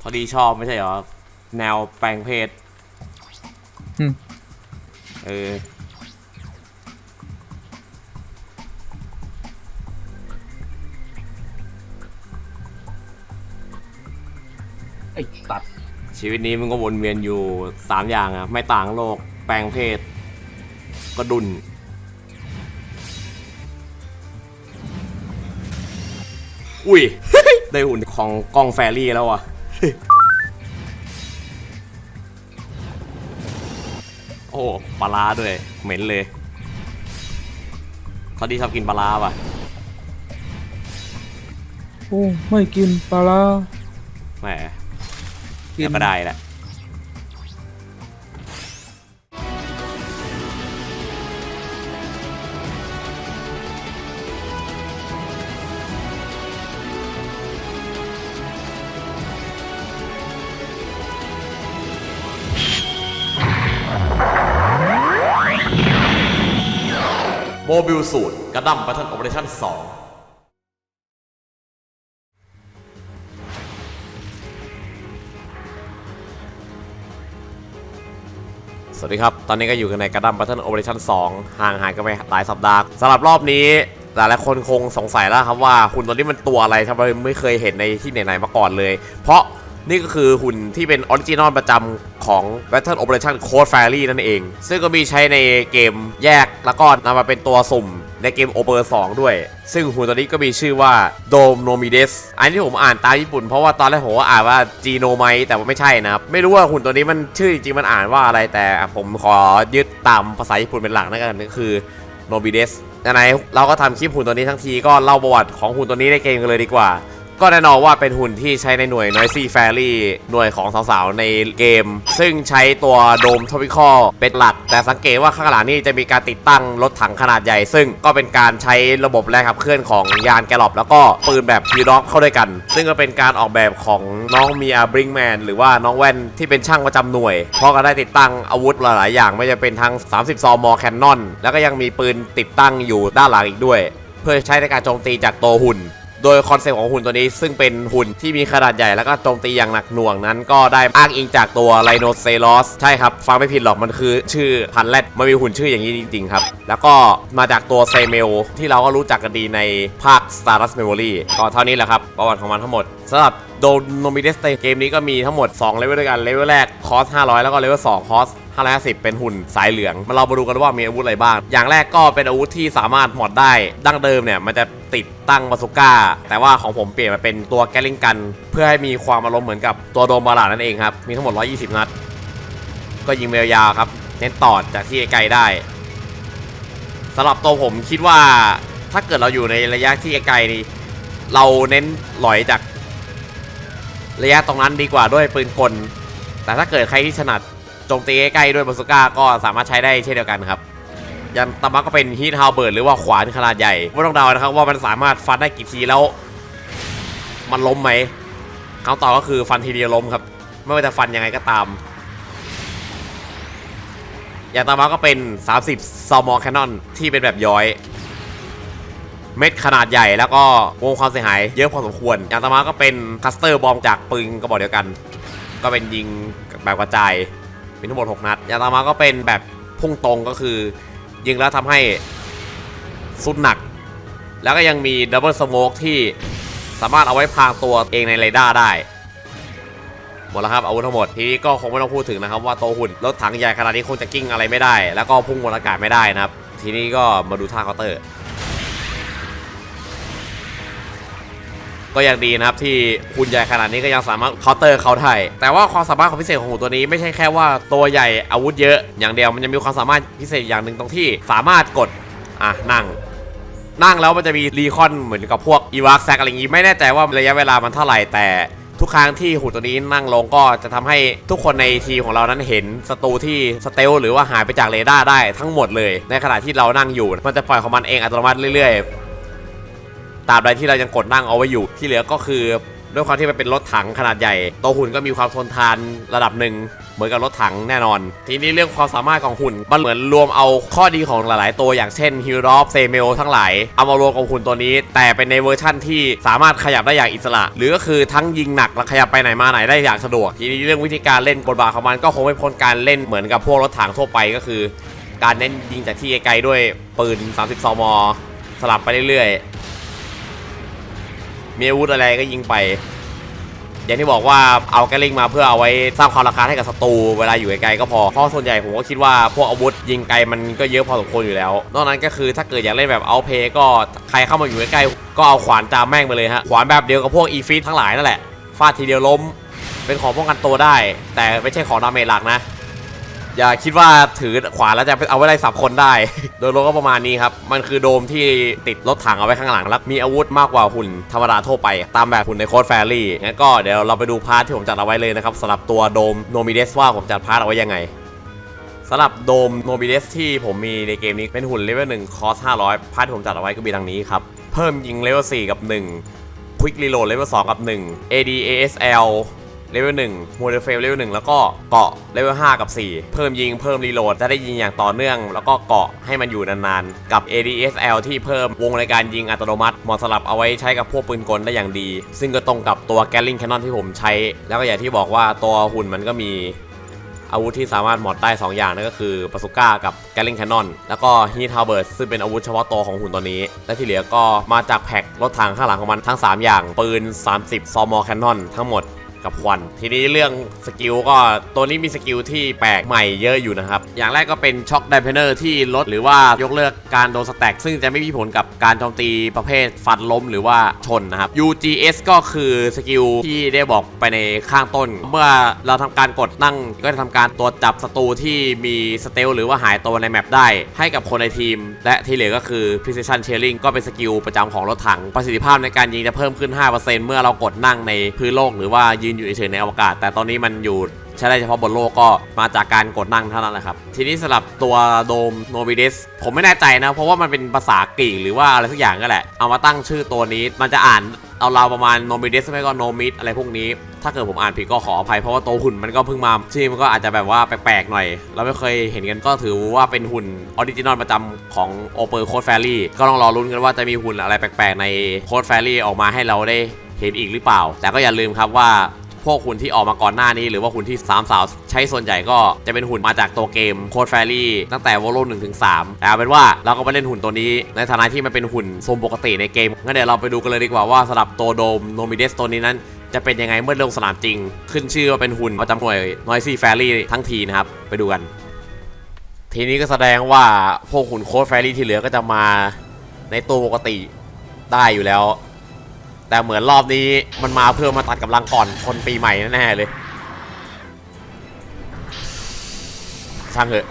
พอดีชอบไม่ใช่เหรอ แนวแปลงเพศอืม เออ ไอ้สัตว์ชีวิตนี้มันก็วนเวียนอยู่สามอย่างอะไม่ต่างโลก แปลงเพศ ก็ดุนอุ้ย ได้หุ่นของกล้องแฟรี่แล้วอะ อ้ปลาร้าด้วย เหม็นเลยเขาดีชอบกินปลาร้าป่ะโอ้ไม่กินปลาร้าแหมกิเดี๋ยวก็ได้แหละ โมบิลสูตรกระดั้ม Battle Operation 2สวัสดีครับ ตอนนี้ก็อยู่กันในกระดั้ม Battle Operation 2ห่างหายกันไปหลายสัปดาห์สำหรับรอบนี้ หลายๆคนคงสงสัยแล้วครับว่าหุ่นตัวนี้มันตัวอะไรทำไมไม่เคยเห็นในที่ไหนๆมาก่อนเลย เพราะ นี่ก็คือหุ่นที่เป็นออริจินอลประจำของ Battle Operation Code Fairy นั่นเอง ซึ่งก็มีใช้ในเกมแยกแล้วก็นำมาเป็นตัวสุ่มในเกม Oper 2ด้วย ซึ่งหุ่นตัวนี้ก็มีชื่อว่า Dome Nomides อันที่ผมอ่านตามญี่ปุ่นเพราะว่าตอนแรกผมอ่านว่า Geno ไมแต่ว่าไม่ใช่นะครับ ไม่รู้ว่าหุ่นตัวนี้มันชื่อจริงมันอ่านว่าอะไรแต่ผมขอยึดตามภาษาญี่ปุ่นเป็นหลักนะกันก็คือโนบิเดสไหนเราก็ทำคลิปหุ่นตัวนี้ทั้งทีก็เล่าประวัติของหุ่นตัวนี้ในเกมกันเลยดีกว่า ก็แน่นอนว่าเป็นหุ่นที่ใช้ในหน่วย Noisy Fairy หน่วยของสาวๆในเกม ซึ่งใช้ตัวโดมทวิคอเป็นหลัก แต่สังเกตว่าข้างหลังนี่จะมีการติดตั้งรถถังขนาดใหญ่ ซึ่งก็เป็นการใช้ระบบแรงขับเคลื่อนของยานแกลลอบแล้วก็ปืนแบบพีด็อกเข้าด้วยกัน ซึ่งก็เป็นการออกแบบของน้องมียบริงแมนหรือว่าน้องแว่นที่เป็นช่างประจำหน่วย เพราะก็ได้ติดตั้งอาวุธหลายๆอย่างไม่จะเป็นทั้ง 30 ซอมอแคนนอน แล้วก็ยังมีปืนติดตั้งอยู่ด้านหลังอีกด้วย เพื่อใช้ในการโจมตีจากตัวหุ่น โดยคอนเซ็ปต์ของหุ่นตัวนี้ซึ่งเป็นหุ่นที่มีขนาดใหญ่แล้วก็โจมตีอย่างหนักหน่วงนั้น ก็ได้อ้างอิงจากตัวไรโนเซลอสใช่ครับ ฟังไม่ผิดหรอกมันคือชื่อพันธุ์แรดมันมีหุ่นชื่ออย่างนี้จริงๆครับ แล้วก็มาจากตัวเซเมลที่เราก็รู้จักกันดีในภาค Star Wars Memory ก็เท่านี้แหละครับ ประวัติของมันทั้งหมดสำหรับโดโนมิเดสเกมนี้ก็มีทั้งหมด 2 เลเวลด้วยกัน เลเวลแรกคอส 500 แล้วก็เลเวล2คอส550 เป็นหุ่นสายเหลือง มาเรามาดูกันว่ามีอาวุธอะไรบ้าง อย่างแรกก็เป็นอาวุธที่สามารถหมดได้ ดั้งเดิมเนี่ยมันจะติดตั้งบาซูก้า แต่ว่าของผมเปลี่ยนมาเป็นตัวแกลิงกัน เพื่อให้มีความอารมณ์เหมือนกับตัวโดมบาลานั่นเองครับ มีทั้งหมด 120 นัด ก็ยิงเมลยาวครับ เน้นตอดจากที่ไกลได้สำหรับตัวผมคิดว่าถ้าเกิดเราอยู่ในระยะที่ไกลๆนี่เราเน้นหลอยจาก ระยะตรงนั้นดีกว่าด้วยปืนกล แต่ถ้าเกิดใครที่ถนัดโจมตีใกล้ๆด้วยบาซูก้าก็สามารถใช้ได้เช่นเดียวกันครับยันตามักก็เป็นฮีทฮาวเบิร์ดหรือว่าขวานขนาดใหญ่ไม่ต้องเดานะครับว่ามันสามารถฟันได้กี่ทีแล้ว มันล้มไหมคำตอบก็คือฟันทีเดียวล้มครับ ไม่ว่าจะฟันยังไงก็ตามอย่างตามักก็เป็น 30 ซอมอแคนนอนที่เป็นแบบย้อย เม็ดขนาดใหญ่แล้วก็วงความเสียหายเยอะพอสมควร อย่างต่อมาก็เป็นคัสเตอร์บอมจากปืนกระบอกเดียวกัน ก็เป็นยิงแบบกระจายมีทั้งหมด 6 นัด อย่างต่อมาก็เป็นแบบพุ่งตรงก็คือ ยิงแล้วทำให้สุดหนัก แล้วก็ยังมีดับเบิลสโมกที่สามารถเอาไว้พรางตัวเองในเรดาร์ได้หมดแล้วครับอาวุธทั้งหมดทีนี้ก็คงไม่ต้องพูดถึงนะครับว่าโตหุ่นรถถังใหญ่ขนาดนี้คงจะกิ้งอะไรไม่ได้ แล้วก็พุ่งบนอากาศไม่ได้นะครับ ทีนี้ก็มาดูท่าเคาน์เตอร์ ก็ยังดีนะครับที่หุ่นใหญ่ขนาดนี้ก็ยังสามารถเคาน์เตอร์เขาได้แต่ว่าความสามารถของพิเศษของหุ่นตัวนี้ไม่ใช่แค่ว่าตัวใหญ่อาวุธเยอะ อย่างเดียวมันจะมีความสามารถพิเศษอย่างหนึ่งตรงที่สามารถกดอะนั่งนั่งแล้วมันจะมีรีคอนเหมือนกับพวกอีวากแซกอะไรอย่างงี้ไม่แน่ใจว่าระยะเวลามันเท่าไหร่แต่ทุกครั้งที่หุ่นตัวนี้นั่งลงก็จะทำให้ทุกคนในทีของเรานั้นเห็นศัตรูที่สเตลหรือว่าหายไปจากเรดาร์ได้ทั้งหมดเลย ในขณะที่เรานั่งอยู่ มันจะปล่อยของมันเองอัตโนมัติเรื่อยๆ ตราบใดที่เรายังกดนั่งเอาไว้อยู่ ที่เหลือก็คือด้วยความที่มันเป็นรถถังขนาดใหญ่ ตัวหุ่นก็มีความทนทานระดับหนึ่งเหมือนกับรถถังแน่นอน ทีนี้เรื่องความสามารถของหุ่น มันเหมือนรวมเอาข้อดีของหลาย ๆ ตัวอย่างเช่นฮิรอฟเซเมลทั้งหลาย เอามารวมกับหุ่นตัวนี้ แต่เป็นในเวอร์ชั่นที่สามารถขยับได้อย่างอิสระ หรือก็คือทั้งยิงหนักและขยับไปไหนมาไหนได้อย่างสะดวก ทีนี้เรื่องวิธีการเล่นบทบาทของมันก็คงไม่พ้นการเล่นเหมือนกับพวกรถถังทั่วไปก็คือ การเน้นยิงจากที่ไกลๆด้วยปืน30ซมสลับไปเรื่อยๆ มีอาวุธอะไรก็ยิงไป อย่างที่บอกว่าเอาแกลลิงมาเพื่อเอาไว้สร้างความราคาให้กับศัตรูเวลาอยู่ไกลๆก็พอเพราะส่วนใหญ่ผมก็คิดว่าพวกอาวุธยิงไกลมันก็เยอะพอสมควรอยู่แล้ว นอกนั้นก็คือถ้าเกิดอยากเล่นแบบเอาเพก็ใครเข้ามาอยู่ใกล้ๆก็เอาขวานจามแม่งไปเลยฮะขวานแบบเดียวกับพวกอีฟิตทั้งหลายนั่นแหละฟาดทีเดียวล้มเป็นของป้องกันตัวได้ แต่ไม่ใช่ของดาเมจหลักนะ อย่าคิดว่าถือขวานแล้วจะเอาไว้ไล่สับคนได้ โดยรวมก็ประมาณนี้ครับ มันคือโดมที่ติดรถถังเอาไว้ข้างหลังแล้วมีอาวุธมากกว่าหุ่นธรรมดาทั่วไป ตามแบบหุ่นในโคดแฟรี่งั้นก็เดี๋ยวเราไปดูพาร์ทที่ผมจัดเอาไว้เลยนะครับสำหรับตัวโดมโนมิเดสว่าผมจัดพาร์ทเอาไว้ยังไงสำหรับโดมโนมิเดสที่ผมมีในเกมนี้เป็นหุ่นเลเวล1คอส500พาร์ทที่ผมจัดเอาไว้ก็มีดังนี้ครับ เพิ่มยิงเลเวล4กับ1ควิกรีโหลดเลเวล2กับ1 ADASL เลเวล1โมเดลเฟลเลเวล1แล้วก็เกาะเลเวล5กับ 4 เพิ่มยิงเพิ่มรีโหลดจะได้ยิงอย่างต่อเนื่อง แล้วก็เกาะให้มันอยู่นานๆ กับ ADSL ที่เพิ่มวงในการยิงอัตโนมัติเหมาะสำหรับเอาไว้ใช้กับพวกปืนกลได้อย่างดี ซึ่งก็ตรงกับตัวแกลลิงแคนนอนที่ผมใช้ แล้วก็อย่างที่บอกว่าตัวหุ่นมันก็มีอาวุธที่สามารถหมอดได้ 2 อย่างนั่นก็คือปาสุก้ากับแกลลิงแคนนอนแล้วก็ฮีทฮาเบิร์ดซึ่งเป็นอาวุธเฉพาะตัวของหุ่นตัวนี้ และที่เหลือก็มาจากแพ็ครถถังข้างหลังของมันทั้ง 3 อย่าง ปืน 30 ซอมอแคนนอนทั้งหมด กับควัน ทีนี้เรื่องสกิลก็ตัวนี้มีสกิลที่แปลกใหม่เยอะอยู่นะครับ อย่างแรกก็เป็นช็อคไดเพเนอร์ที่ลดหรือว่ายกเลิกการโดนสแต็กซึ่งจะไม่มีผลกับการโจมตีประเภทฟันล้มหรือว่าชนนะครับ UGS ก็คือสกิลที่ได้บอกไปในข้างต้น เมื่อเราทำการกดนั่งก็จะทำการตรวจจับศัตรูที่มีสเตลหรือว่าหายตัวในแมปได้ ให้กับคนในทีม และที่เหลือก็คือ precision sharing ก็เป็นสกิลประจำของรถถังประสิทธิภาพในการยิงจะเพิ่มขึ้น 5%เมื่อเรากดนั่งในพื้นโลกหรือว่ายืนอยู่เฉยในอวกาศ แต่ตอนนี้มันอยู่ใช้ได้เฉพาะบนโลกก็มาจากการกดนั่งเท่านั้นแหละครับ ทีนี้สำหรับตัวโดมโนบิเดสผมไม่แน่ใจนะ เพราะว่ามันเป็นภาษากรีกหรือว่าอะไรสักอย่างก็แหละ เอามาตั้งชื่อตัวนี้ มันจะอ่านเอาเราวประมาณโนบิเดสไม่ก็โนมิดอะไรพวกนี้ ถ้าเกิดผมอ่านผิดก็ขออภัยเพราะว่าตัวหุ่นมันก็เพิ่งมาชื่อมันก็อาจจะแบบว่าแปลกๆหน่อย เราไม่เคยเห็นกันก็ถือว่าเป็นหุ่นออริจินอลประจำของโอเปอร์โคดแฟรี่ก็ต้องรอลุ้นกันว่าจะมีหุ่นอะไรแปลกๆในโคดแฟรี่ออกมาให้เราได้ เห็นอีกหรือเปล่า แต่ก็อย่าลืมครับว่าพวกหุ่นที่ออกมาก่อนหน้านี้หรือว่าหุ่นที่สามสาวใช้ส่วนใหญ่ก็จะเป็นหุ่นมาจากตัวเกมโคดแฟรี่ตั้งแต่วอลลุ่มหนึ่งถึงสามแต่เอาเป็นว่าเราก็ไปเล่นหุ่นตัวนี้ ในฐานะที่มันเป็นหุ่นทรงปกติในเกมงั้นเดี๋ยวเราไปดูกันเลยดีกว่าว่าสำหรับตัวโดมโนมิเดสตัวนี้นั้น จะเป็นยังไงเมื่อลงสนามจริง ขึ้นชื่อว่าเป็นหุ่นประจำหน่วยนอยซี่แฟรี่ทั้งทีนะครับไปดูกัน ทีนี้ก็แสดงว่าพวกหุ่นโคดแฟรี่ที่เหลือก็จะมาในตัวปกติได้อยู่แล้ว แต่เหมือนรอบนี้มันมาเพื่อมาตัดกำลังก่อนคนปีใหม่แน่ๆเลยช่างเถอะ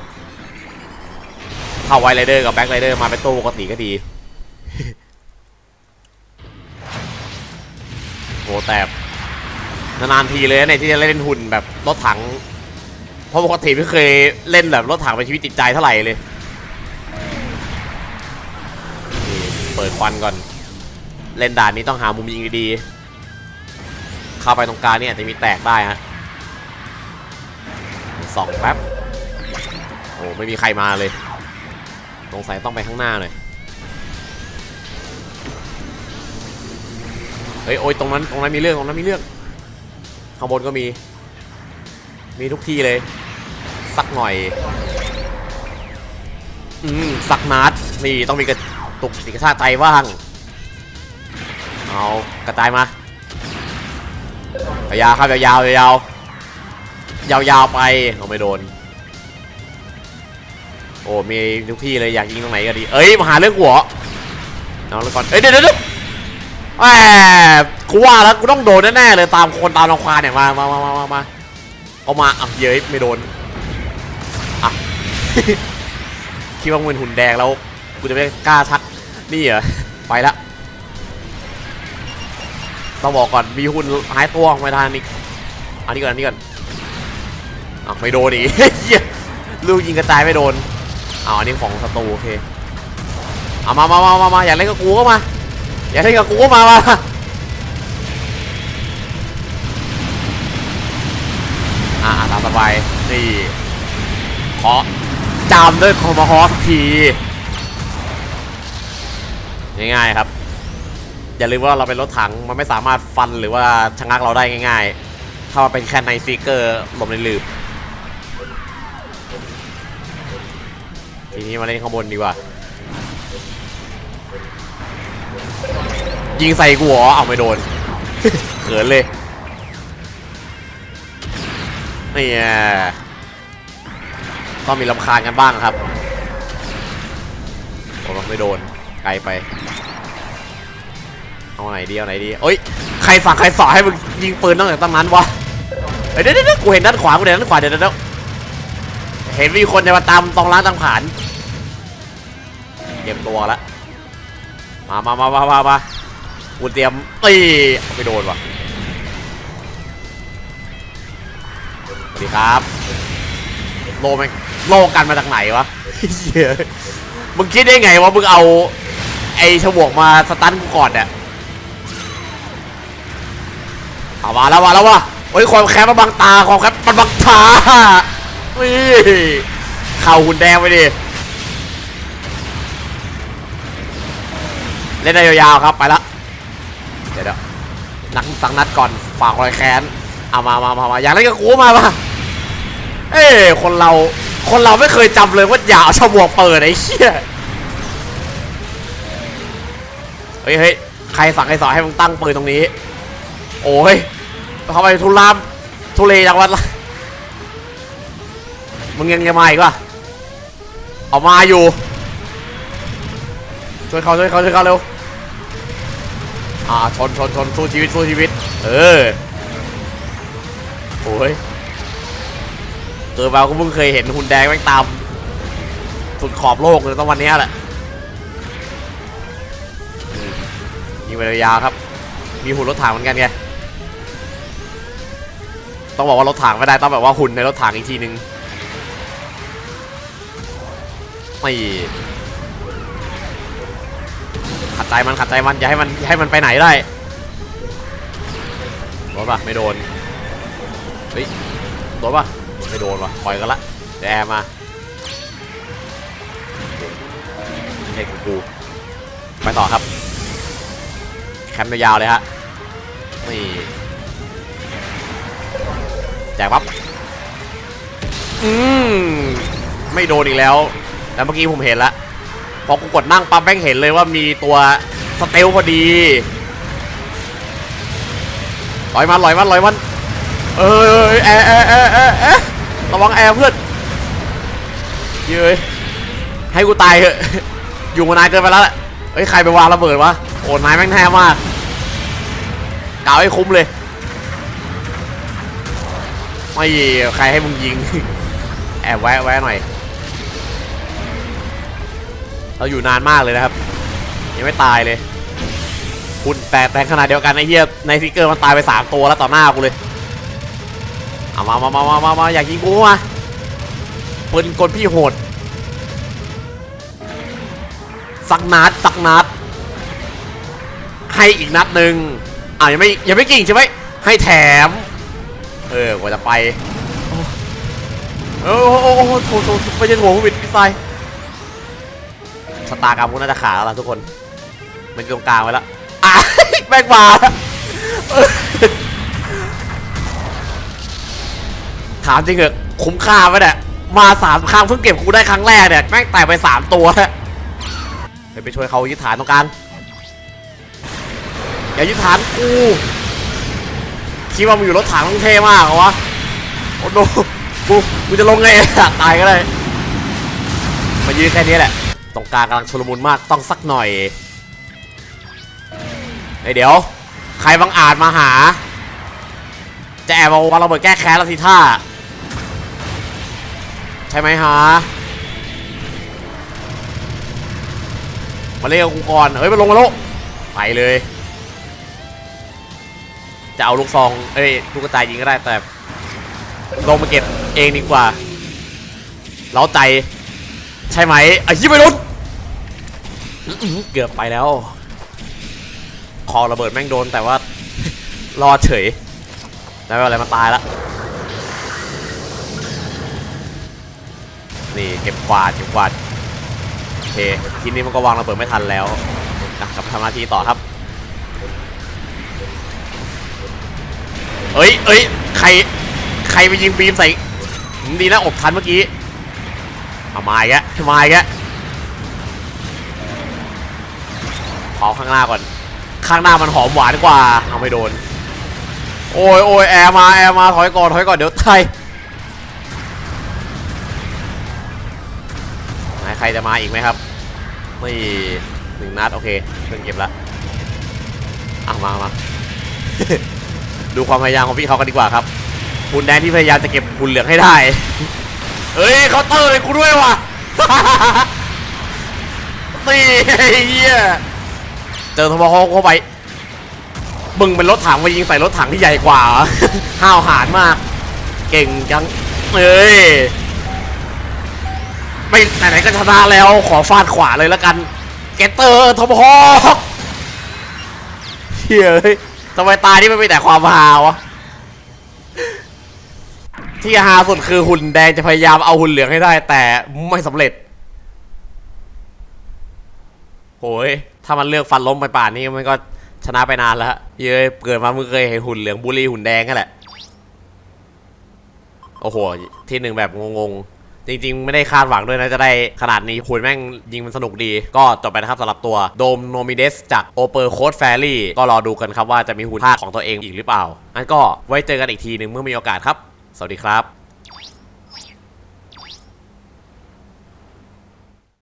ถ้าไวไรเดอร์กับแบ็คไรเดอร์มาเป็นตัวปกติก็ดีโหแต่นานๆทีเลยเนี่ยที่จะเล่นหุ่นแบบรถถัง เพราะปกติไม่เคยเล่นแบบรถถังเป็นชีวิตจิตใจเท่าไหร่เลย เปิดควันก่อน เล่นด่านนี้ต้องหามุมยิงดีๆ เข้าไปตรงกลางเนี่ยอาจจะมีแตกได้ฮะสองแป๊บ โอ้ไม่มีใครมาเลยสงสัยต้องไปข้างหน้าหน่อยเฮ้ยโอ้ยตรงนั้นตรงนั้นมีเรื่องตรงนั้นมีเรื่อง ข้างบนก็มี มีทุกที่เลย สักหน่อย อืมสักนัดนี่ต้องมีกระตุกติกระชาใจบ้าง เอากระจายมายาวๆครับยาวๆยาวๆยาวไปเอาไม่โดน โอ้มีทุกที่เลยอยากยิงตรงไหนก็ดี เอ้ยมาหาเรื่องหัวเอาแล้วก่อนเอ้ยเดี๋ยวเดี๋ยวแหมกูว่าแล้วกูต้องโดนแน่ๆเลยตามคนตามรังควานเนี่ยมามามามามามาเอามาอะเย้ยไม่โดนอะคิดว่ามึงเป็นหุ่นแดงแล้วกูจะไม่กล้าชักนี่เหรอไปละ ต้องบอกก่อนมีหุ่นหายตัวออกมาทางนี้อันนี้ก่อนอันนี้ก่อนอะไม่โดนอีกลูกยิงกระจายไม่โดนอ้าอันนี้ของศัตรูโอเคเอามามามามามาอยากเล่นกับกูก็มาอยากเล่นกับกูก็มามาอ่าตามสบายนี่ขอจามด้วยคอมฮอสทีง่ายๆครับ อย่าลืมว่าเราเป็นรถถังมันไม่สามารถฟันหรือว่าชะงักเราได้ง่าย ๆ ถ้ามันเป็นแค่ในซีเกอร์หลบในลืบทีนี้มาเล่นข้างบนดีกว่า ยิงใส่กูเหรอเอาไม่โดนเขินเลยนี่ต้องมีลำคาญกันบ้างครับโอ้ไม่โดนไกลไป เอาไหนดีเอาไหนดีเอ้ยใครสั่งใครสอนให้มึงยิงปืนตั้งแต่ตั้งนั้นวะเฮ้ยเดี๋ยวเดี๋ยวกูเห็นด้านขวากูเห็นด้านขวาเดี๋ยวเดี๋ยวเห็นมีคนจะมาตามตรงร้านตังผ่านเตรียมตัวละมามามามามามากูเตรียมตีไม่โดนวะสวัสดีครับ โลแม่งโลกันมาจากไหนวะเหี้ยมึงคิดได้ไงว่ามึงเอาไอ้ฉวกมาสตันกูก่อนเนี่ย เอามาแล้วมาแล้ววะโอ้ยความแค้นมันบังตาความแค้นมันบังตานี่เข่าหุ่นแดงไปดิเล่นได้ยาวๆครับไปละเดี๋ยวเดี๋ยวนักสังนัดก่อนฝากรอยแค้นเอามามามามาอยากเล่นกับกูมาปะเอ้ยคนเราคนเราไม่เคยจำเลยว่าอย่าเอาฉวกเปิดไอ้เหี้ยเฮ้ยเฮ้ยใครสั่งใครสอนให้มึงตั้งปืนตรงนี้ โอ้ย ทำไมทุลามทุเลจังวะมึงยังจะมาอีกวะเอามาอยู่ ช่วยเขาช่วยเขาช่วยเขาเร็ว อ่าชนชนชนสู้ชีวิตสู้ชีวิต เออ โอ้ยเกิดมาก็เพิ่งเคยเห็นหุ่นแดงแม่งตาม สุดขอบโลกเลยต้องวันนี้แหละยิงไปยาวครับ มีหุ่นรถถังเหมือนกันไง ต้องบอกว่ารถถังไม่ได้ต้องแบบว่าหุ่นในรถถังอีกทีนึงไม่ขัดใจมันขัดใจมันอย่าให้มันอย่าให้มันไปไหนได้โดนปะไม่โดนเฮ้ยโดนปะไม่โดนว่ะปล่อยกันละเดี๋ยวแอมาเฮ้กูไปต่อครับแคมป์ยาวเลยฮะนี่ แจกปั๊บอืมไม่โดนอีกแล้วแล้วเมื่อกี้ผมเห็นแล้วพอกูกดนั่งปั๊บแม่งเห็นเลยว่ามีตัวสเตลพอดีลอยมันลอยมันลอยมันเออแอร์แอร์แอร์แอร์แอร์ระวังแอร์เพื่อนเย้ยให้กูตายเถอะอยู่มานานเกินไปแล้วแหละเฮ้ยใครไปวางระเบิดวะโอ้นายแม่งแท้มากกล่าวให้คุ้มเลย ไม่ใครให้มึงยิง แอบแวะแวะหน่อย เราอยู่นานมากเลยนะครับ ยังไม่ตายเลย คุณแต่แต่ขนาดเดียวกันไอ้เหี้ยในฟิกเกอร์มันตายไปสามตัวแล้วต่อหน้ากูเลยเอามามามามามามาอยากยิงกูมาปืนกลพี่โหดสักนัดสักนัด ให้อีกนัดหนึ่งอ่ายังไม่ยังไม่กิ่งใช่ไหมให้แถม เออกว่าจะไปโอ้โอ้โอ้โหโถโถไม่ใช่หัวผู้บิดพี่ไซชะตากรรมกูน่าจะขาดแล้วล่ะทุกคน มันตรงกลางไว้แล้วอะแม่งมาถามจริงเหอะคุ้มค่าไหมเนี่ยมาสามครั้งเพิ่งเก็บกูได้ครั้งแรกเนี่ยแม่งแตกไปสามตัวแล้วไปช่วยเขายึดฐานตรงกลางอย่ายึดฐานกู คิดว่ามึงอยู่รถถังมึงเท่มากเหรอวะโอ้โหกูกูจะลงไงตายก็ได้มายืนแค่นี้แหละตรงกลางกำลังชุลมุนมากต้องสักหน่อยเฮ้ยเดี๋ยว ใครบังอาจมาหา จะแอบมาวางระเบิดแก้แค้นแล้วสิท่า ใช่ไหมฮะมาเล่นกับกูก่อนเฮ้ยมาลงมาแล้วไปเลย จะเอาลูกซองเอ้ยลูกกระต่ายยิงก็ได้แต่ลงมาเก็บเองดีกว่าเล้าใจใช่ไหมไอ้ยี่ไม่รุนเกือบไปแล้ว คอระเบิดแม่งโดนแต่ว่ารอดเฉยแล้วอะไรมันตายละนี่เก็บกวาดเก็บกวาดโอเคทีนี้มันก็วางระเบิดไม่ทันแล้วอะกลับทำหน้าที่ต่อครับ เอ้ยเอ้ยใคร ใครไปยิงบีมใส่ ดีนะอบทันเมื่อกี้เอามาอีกแล้วมาอีกแล้วขอข้างหน้าก่อน ข้างหน้ามันหอมหวานกว่า เอาไม่โดน โอ้ยโอ้ยแอร์มา แอร์มา ถอยก่อน ถอยก่อน เดี๋ยวตายใครจะมาอีกไหมครับนี่หนึ่งนัด โอเคเครื่องเก็บล้วอะมามา ดูความพยายามของพี่เขากันดีกว่าครับคุณแดนที่พยายามจะเก็บคุณเหลืองให้ได้ เฮ้ยเขาเตอร์เลยกูด้วยว่ะตีเหี้ยเจอทบฮเข้าไปมึงเป็นรถถังมายิงใส่รถถังที่ใหญ่กว่า ห้าวหาญมาก เก่งจังเอ้ยไม่ไหนๆก็ชนะแล้วขอฟาดขวาเลยแล้วกัน เกตเตอร์ทบฮเฮ้ย ทำไมตายนี่มันมีแต่ความฮาวะ ที่ฮาสุดคือหุ่นแดงจะพยายามเอาหุ่นเหลืองให้ได้ แต่ไม่สำเร็จโอ้ยถ้ามันเลือกฟันล้มไปป่านนี้มันก็ชนะไปนานแล้วเย้ยเกิดมามึงเคยเห็นหุ่นเหลืองบูลลี่หุ่นแดงกันแหละ โอ้โห ที่หนึ่งแบบงงๆ จริงๆ ไม่ได้คาดหวังด้วยนะ จะได้ขนาดนี้หุ่นแม่งยิงมันสนุกดี ก็จบไปนะครับสำหรับตัวโดมโนมิเดสจากโอเปอร์โคดแฟรี่ก็รอดูกันครับว่าจะมีหุ่นภาคของตัวเองอีกหรือเปล่างั้นก็ไว้เจอกันอีกทีหนึ่งเมื่อมีโอกาสครับ สวัสดีครับ